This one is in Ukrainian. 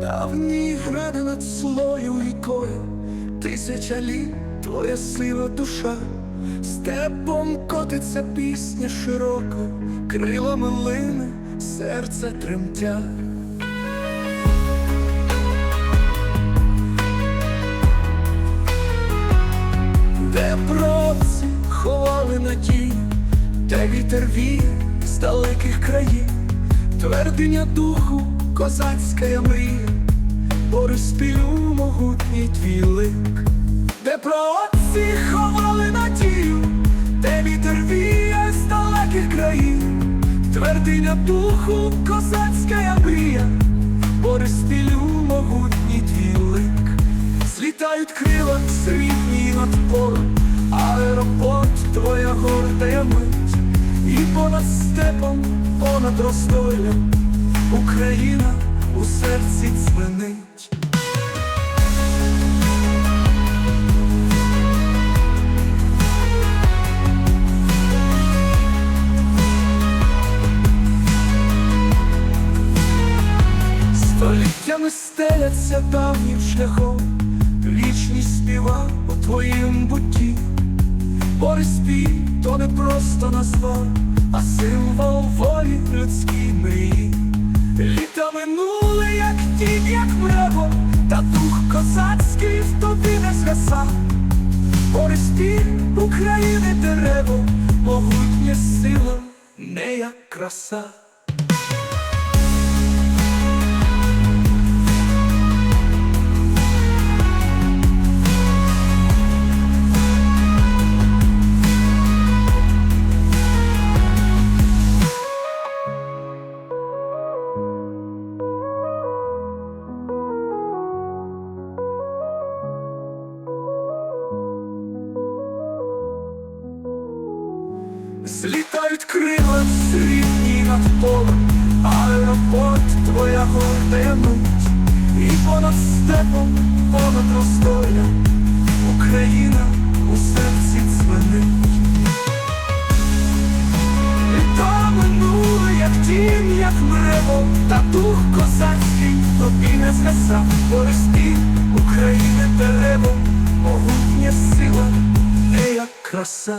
Давні гради над слою рікою, тисяча літ твоя сила душа, степом котиться пісня широко, крилами лине, серце тремтя. Де проці ховали надії, де вітер віє з далеких країв, твердиня духу, козацька мрія, Бориспілю могутній твій лик, де проці ховали надію, де вітер віє з далеких країв, твердиня духу, козацька мрія, Бориспілю могутній твій лик. Злітають крила срібні над полем, аеропорт твоя гордая мить, і понад степом, понад розстойлем Україна у серці дзвенить. Століттями стеляться давнім шляхом, вічність співа у твоїм бутті. Бориспіль то не просто назва, а символ не згаса. України дерево, могутня сила, не як краса. Злітають крила срібні над полем, аеропорт твоя гордая і понад степом, понад розстоям Україна у серці дзвенить. Літа минули, як тінь, як мрево, та дух козацький тобі не згасав, Бориспіль України дерево, могутня сила, не як краса.